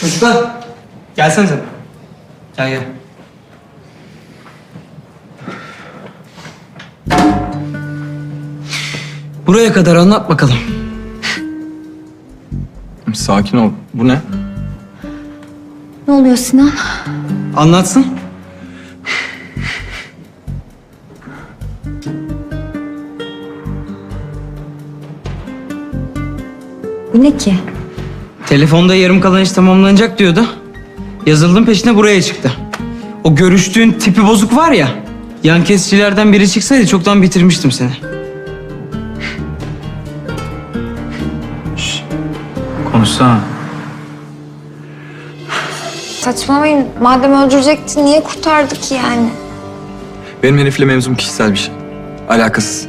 Çocuklar gelsenize. Gel gel. Buraya kadar anlat bakalım. Sakin ol. Bu ne? Ne oluyor Sinan? Anlatsın. Bu ne ki? Telefonda yarım kalan iş tamamlanacak diyordu. Yazıldım peşine buraya çıktı. O görüştüğün tipi bozuk var ya. Yan kesicilerden biri çıksaydı çoktan bitirmiştim seni. Konuşsana. Saçmalamayın. Madem öldürecekti niye kurtardı ki yani? Benim herifle mevzum kişisel bir şey. Alakasız.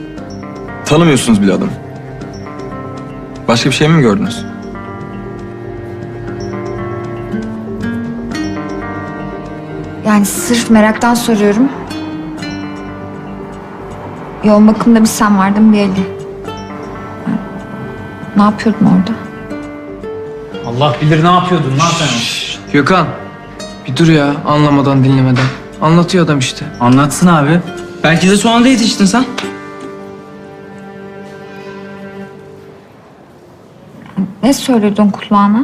Tanımıyorsunuz bile adamı. Başka bir şey mi gördünüz? Yani sırf meraktan soruyorum. Yoğun bakımda bir sen vardın bir Ali. Ne yapıyordun orada? Allah bilir ne yapıyordun lan sen. Gökhan bir dur ya anlamadan dinlemeden. Anlatıyor adam işte. Anlatsın abi. Belki de son anda yetiştin sen. Ne söylüyordun kulağına?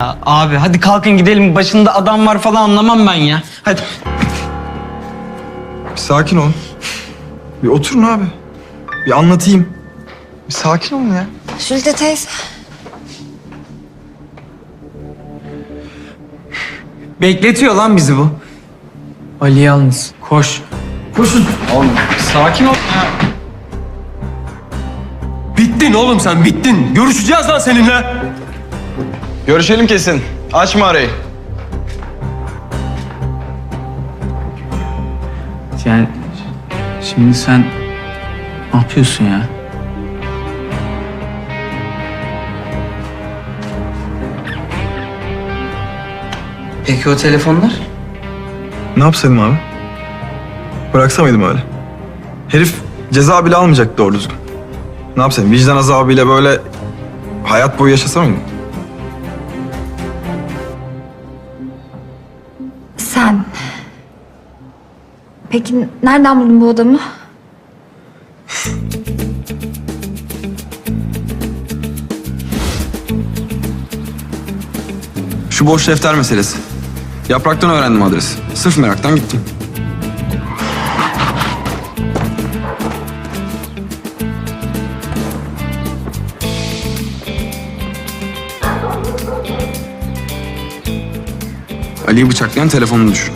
Ya abi hadi kalkın gidelim. Başında adam var falan anlamam ben ya. Hadi. Bir sakin olun. Bir oturun abi. Bir anlatayım. Bir sakin olun ya. Jülide teyze. Bekletiyor lan bizi bu. Ali yalnız. Koş. Sakin ol. Bittin oğlum sen bittin. Görüşeceğiz lan seninle. Görüşelim kesin. Açma arayı. Yani şimdi sen ne yapıyorsun ya? Peki o telefonlar? Ne yapsaydım abi? Bıraksa mıydım öyle? Herif ceza bile almayacak doğru düzgün. Ne yapsaydım? Vicdan azabıyla böyle hayat boyu yaşasa mıydım? Peki nereden buldun bu adamı? Şu boş defter meselesi. Yapraktan öğrendim adresi. Sırf meraktan gittim. Ali'yi bıçaklayan telefonunu düşün.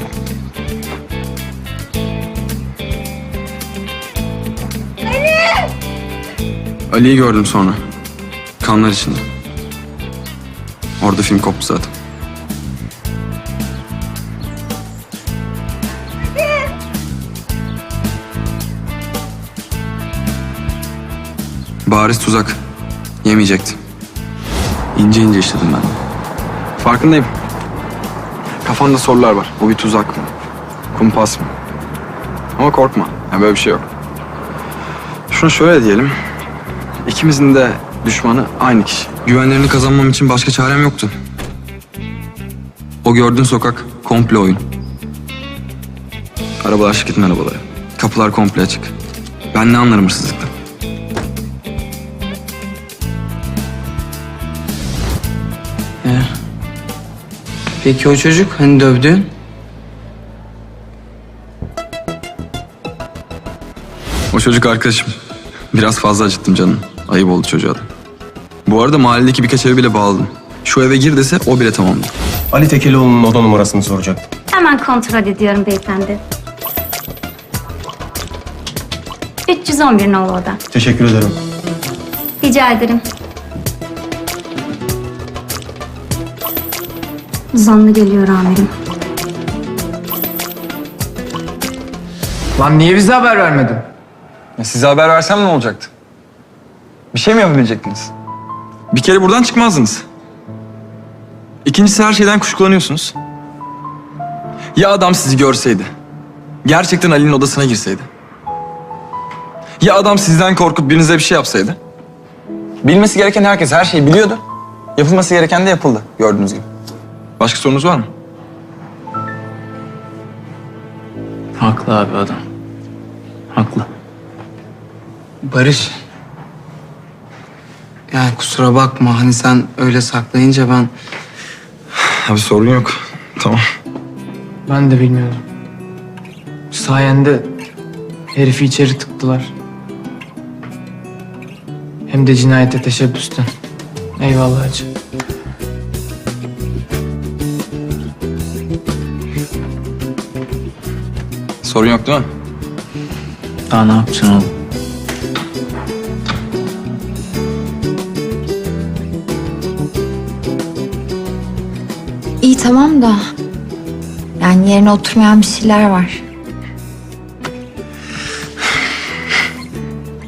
Ali'yi gördüm sonra. Kanlar içinde. Orada film koptu zaten. Bariz tuzak. Yemeyecekti. İnce ince işledim ben. Farkındayım. Kafanda sorular var. Bu bir tuzak mı? Kumpas mı? Ama korkma. Ya böyle bir şey yok. Şunu şöyle diyelim. İkimizin de düşmanı aynı kişi. Güvenlerini kazanmam için başka çarem yoktu. O gördüğün sokak komple oyun. Arabalar şirketin arabaları. Kapılar komple açık. Ben ne anlarım hırsızlıktan? Ee, Peki o çocuk hani dövdüğün? O çocuk arkadaşım. Biraz fazla acıttım canım. Ayıp oldu çocuğa da. Bu arada mahalledeki birkaç eve bile bağladım. Şu eve gir dese o bile tamamdı. Ali Tekelioğlu'nun oda numarasını soracaktım. Hemen kontrol ediyorum beyefendi. 311 nolu oda. Teşekkür ederim. Rica ederim. Zanlı geliyor amirim. Lan niye bize haber vermedin? Ya size haber versem ne olacaktı? Bir şey mi yapabilecektiniz? Bir kere buradan çıkmazdınız. İkincisi her şeyden kuşkulanıyorsunuz. Ya adam sizi görseydi? Gerçekten Ali'nin odasına girseydi? Ya adam sizden korkup birinize bir şey yapsaydı? Bilmesi gereken herkes her şeyi biliyordu. Yapılması gereken de yapıldı gördüğünüz gibi. Başka sorunuz var mı? Haklı abi adam. Haklı. Barış. Yani kusura bakma hani sen öyle saklayınca ben... Abi sorun yok. Tamam. Ben de bilmiyordum. Sayende herifi içeri tıktılar. Hem de cinayete teşebbüsten. Eyvallah hacı. Sorun yok değil mi? Daha ne yapacaksın oğlum? Tamam da yani yerine oturmayan bir şeyler var.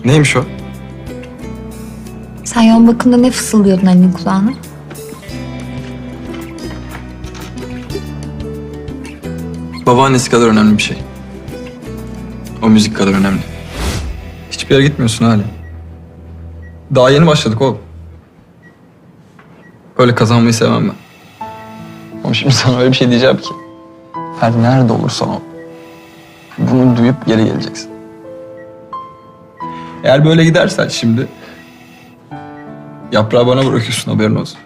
Neymiş o? Sen yoğun bakımda ne fısıldıyordun Ali'nin kulağına? Babaannesi kadar önemli bir şey. O müzik kadar önemli. Hiçbir yere gitmiyorsun hala. Daha yeni başladık oğlum. Böyle kazanmayı sevmem ben. Ama şimdi sana öyle bir şey diyeceğim ki. Her nerede olursan ol. Bunu duyup geri geleceksin. Eğer böyle gidersen şimdi... Yaprağı bana bırakıyorsun haberin olsun.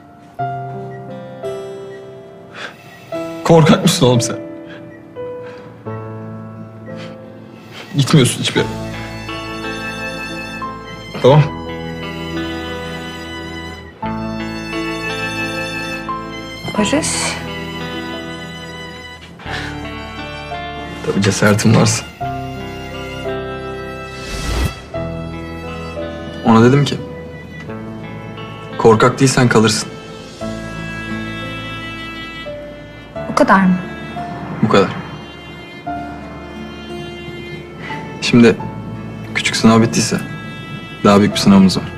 Korkak mısın oğlum sen? Gitmiyorsun hiçbir yere. Tamam. Barış. Tabii cesaretin varsa. Ona dedim ki... Korkak değilsen kalırsın. O kadar mı? Bu kadar. Şimdi küçük sınav bittiyse daha büyük bir sınavımız var.